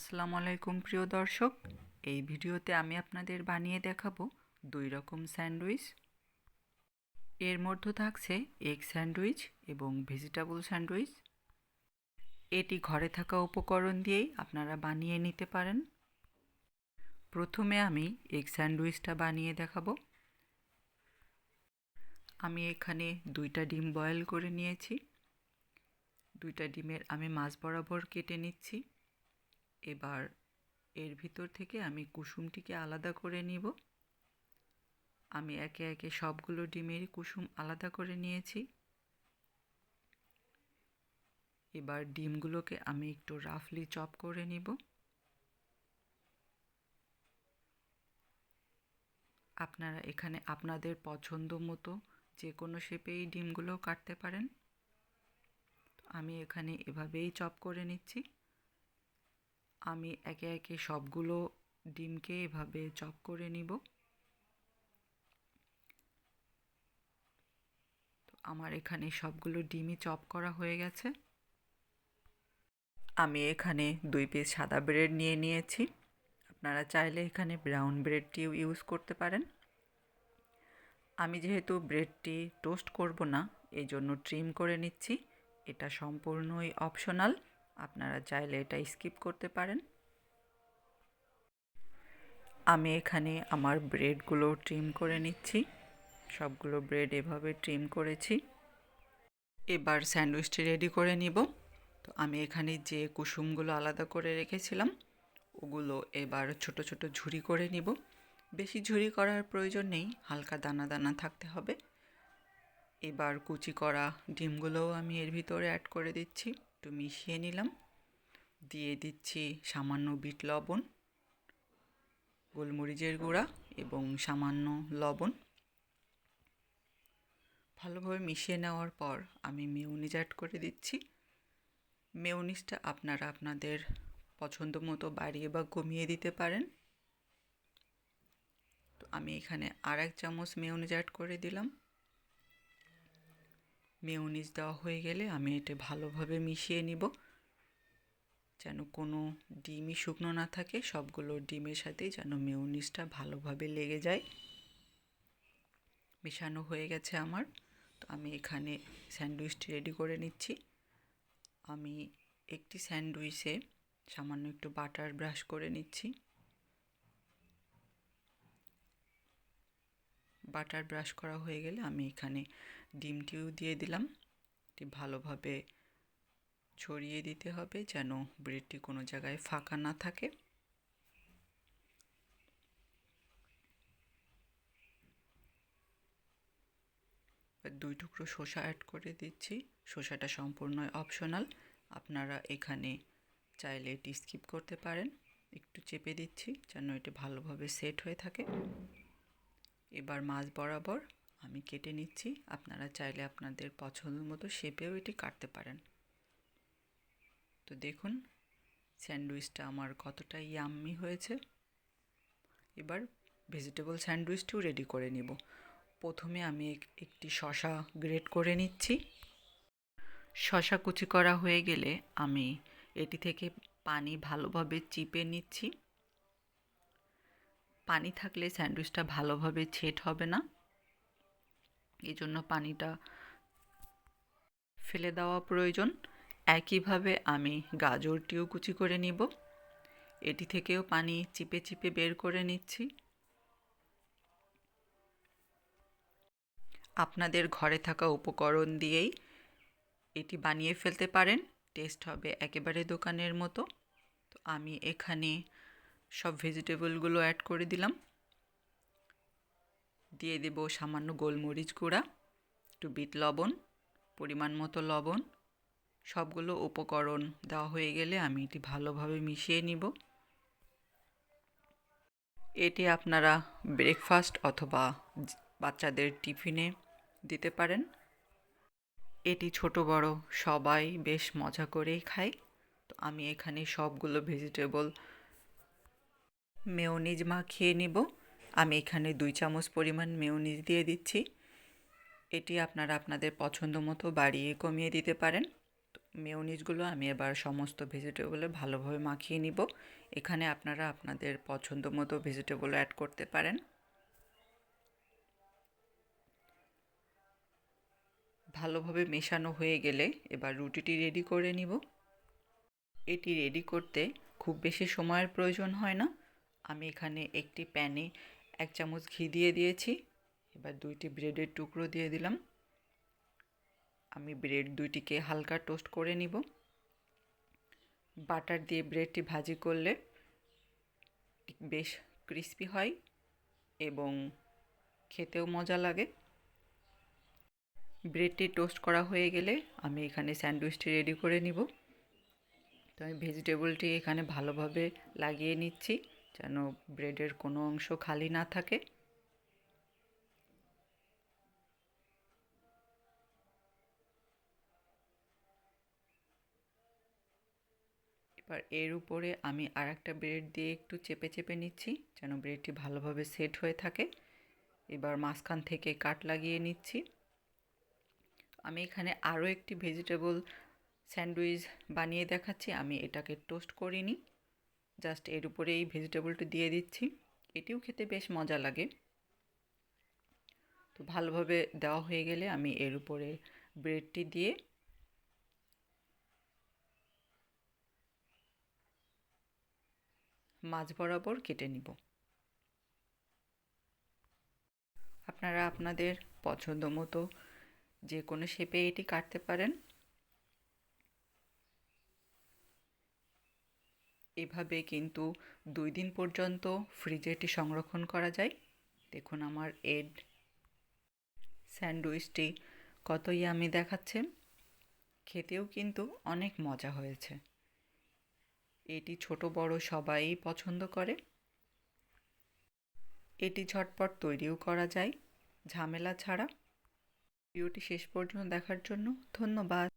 আসসালামু আলাইকুম, প্রিয় দর্শক। এই ভিডিওতে আমি আপনাদের বানিয়ে দেখাবো দুই রকম স্যান্ডউইচ। এর মধ্যে থাকছে এগ স্যান্ডউইচ এবং ভেজিটেবল স্যান্ডউইচ। এটি ঘরে থাকা উপকরণ দিয়েই আপনারা বানিয়ে নিতে পারেন। প্রথমে আমি এগ স্যান্ডউইচটা বানিয়ে দেখাবো। আমি এখানে দুইটা ডিম বয়েল করে নিয়েছি। দুইটা ডিমের আমি মাছ বরাবর কেটে নিচ্ছি। এবার এর ভিতর থেকে আমি কুসুমটিকে আলাদা করে নিব। আমি একে একে সবগুলো ডিমেরই কুসুম আলাদা করে নিয়েছি। এবার ডিমগুলোকে আমি একটু রাফলি চপ করে নিব। আপনারা এখানে আপনাদের পছন্দ মতো যে কোনো শেপেই ডিমগুলো কাটতে পারেন। আমি এখানে এভাবেই চপ করে নিচ্ছি। আমি একে একে সবগুলো ডিমকে এভাবে চপ করে নিব। আমার এখানে সবগুলো ডিমই চপ করা হয়ে গেছে। আমি এখানে দুই পিস সাদা ব্রেড নিয়ে নিয়েছি। আপনারা চাইলে এখানে ব্রাউন ব্রেডটিও ইউজ করতে পারেন। আমি যেহেতু ব্রেডটি টোস্ট করব না এই জন্য ট্রিম করে নিচ্ছি। এটা সম্পূর্ণই অপশনাল। আপনারা চাইলে এটা স্কিপ করতে পারেন। আমি এখানে আমার ব্রেডগুলো ট্রিম করে নিচ্ছি। সবগুলো ব্রেড এভাবে ট্রিম করেছি। এবার স্যান্ডউইচটি রেডি করে নিব। তো আমি এখানে যে কুসুমগুলো আলাদা করে রেখেছিলাম, ওগুলো এবার ছোট ছোট ঝুরি করে নিব। বেশি ঝুরি করার প্রয়োজন নেই, হালকা দানা দানা থাকতে হবে। এবার কুচি করা ডিমগুলোও আমি এর ভিতরে অ্যাড করে দিচ্ছি। একটু মিশিয়ে নিলাম। দিয়ে দিচ্ছি সামান্য বিট লবণ, গোলমরিচের গুঁড়া এবং সামান্য লবণ। ভালোভাবে মিশিয়ে নেওয়ার পর আমি মেউনিজ অ্যাড করে দিচ্ছি। মেউনিজটা আপনারা আপনাদের পছন্দ মতো বাড়িয়ে বা কমিয়ে দিতে পারেন। তো আমি এখানে আর এক চামচ মেউনিজ অ্যাড করে দিলাম। মেউনিজ দেওয়া হয়ে গেলে আমি এটা ভালোভাবে মিশিয়ে নিব। যেন কোনো ডিমই শুকনো না থাকে, সবগুলো ডিমের সাথেই যেন মেউনিজটা ভালোভাবে লেগে যায়। মেশানো হয়ে গেছে আমার। তো আমি এখানে স্যান্ডউইচটি রেডি করে নিচ্ছি। আমি একটি স্যান্ডউইচে সামান্য একটু বাটার ব্রাশ করে নিচ্ছি। বাটার ব্রাশ করা হয়ে গেলে আমি এখানে ডিমটিও দিয়ে দিলাম। এটি ভালোভাবে ছড়িয়ে দিতে হবে যেন ব্রেডটি কোনো জায়গায় ফাঁকা না থাকে। দুই টুকরো শসা অ্যাড করে দিচ্ছি। শসাটা সম্পূর্ণ অপশনাল আপনারা এখানে চাইলে এটি স্কিপ করতে পারেন। একটু চেপে দিচ্ছি যেন এটি ভালোভাবে সেট হয়ে থাকে। এবার মাছ বরাবর আমি কেটে নিচ্ছি। আপনারা চাইলে আপনাদের পছন্দ মতো শেপেও এটি কাটতে পারেন। তো দেখুন, স্যান্ডউইচটা আমার কতটা ইয়াম্মি হয়েছে। এবার ভেজিটেবল স্যান্ডউইচটিও রেডি করে নিব। প্রথমে আমি একটি শশা গ্রেট করে নিচ্ছি। শশা কুচি করা হয়ে গেলে আমি এটি থেকে পানি ভালোভাবে চিপে নিচ্ছি। পানি থাকলে স্যান্ডউইচটা ভালোভাবে ছেট হবে না। এই জন্য পানিটা ফেলে দেওয়া প্রয়োজন। একইভাবে আমি গাজরটিও কুচি করে নিব। এটি থেকেও পানি চিপে চিপে বের করে নিচ্ছি। আপনাদের ঘরে থাকা উপকরণ দিয়েই এটি বানিয়ে ফেলতে পারেন। টেস্ট হবে একেবারে দোকানের মতো। তো আমি এখানে সব ভেজিটেবলগুলো অ্যাড করে দিলাম। দিয়ে দেব সামান্য গোলমরিচ গুঁড়া, একটু বিট লবণ, পরিমাণ মতো লবণ। সবগুলো উপকরণ দেওয়া হয়ে গেলে আমি এটি ভালোভাবে মিশিয়ে নিব। এটি আপনারা ব্রেকফাস্ট অথবা বাচ্চাদের টিফিনে দিতে পারেন। এটি ছোট, বড় সবাই বেশ মজা করেই খায়। তো আমি এখানে সবগুলো ভেজিটেবল মেয়নিজ মাখিয়ে নিব। আমি এখানে দুই চামচ পরিমাণ মেয়নিজ দিয়ে দিচ্ছি। এটি আপনারা আপনাদের পছন্দ মতো বাড়িয়ে কমিয়ে দিতে পারেন। মেয়োনিজগুলো আমি এবার সমস্ত ভেজিটেবলে ভালোভাবে মাখিয়ে নিব। এখানে আপনারা আপনাদের পছন্দ মতো ভেজিটেবল অ্যাড করতে পারেন। ভালোভাবে মেশানো হয়ে গেলে এবার রুটিটি রেডি করে নিব। এটি রেডি করতে খুব বেশি সময়ের প্রয়োজন হয় না। আমি এখানে একটি প্যানে এক চামচ ঘি দিয়ে দিয়েছি। এবার দুইটি ব্রেডের টুকরো দিয়ে দিলাম। আমি ব্রেড দুইটিকে হালকা টোস্ট করে নিব। বাটার দিয়ে ব্রেডটি ভাজি করলে বেশ ক্রিস্পি হয় এবং খেতেও মজা লাগে। ব্রেডটি টোস্ট করা হয়ে গেলে আমি এখানে স্যান্ডউইচটি রেডি করে নিব। তো আমি ভেজিটেবলটি এখানে ভালোভাবে লাগিয়ে নিচ্ছি। যেন ব্রেডের কোনো অংশ খালি না থাকে। এবার এর উপরে আমি আর একটা ব্রেড দিয়ে একটু চেপে চেপে নিচ্ছি, যেন ব্রেডটি ভালোভাবে সেট হয়ে থাকে। এবার মাঝখান থেকে কাট লাগিয়ে নিচ্ছি। আমি এখানে আরও একটি ভেজিটেবল স্যান্ডউইচ বানিয়ে দেখাচ্ছি, আমি এটাকে টোস্ট করিনি। জাস্ট এর উপরে এই ভেজিটেবলটি দিয়ে দিচ্ছি। এটিও খেতে বেশ মজা লাগে। তো ভালোভাবে দেওয়া হয়ে গেলে আমি এর উপরে ব্রেডটি দিয়ে মাছ বরাবর কেটে নিব। আপনারা আপনাদের পছন্দ মতো যে কোনো শেপে এটি কাটতে পারেন। এভাবে কিন্তু দুই দিন পর্যন্ত ফ্রিজে এটি সংরক্ষণ করা যায়। দেখুন আমার এড স্যান্ডউইচটি কতই আমি দেখাচ্ছে। খেতেও কিন্তু অনেক মজা হয়েছে। এটি ছোট বড় সবাই পছন্দ করে। এটি ঝটপট তৈরিও করা যায়, ঝামেলা ছাড়া। ভিডিওটি শেষ পর্যন্ত দেখার জন্য ধন্যবাদ।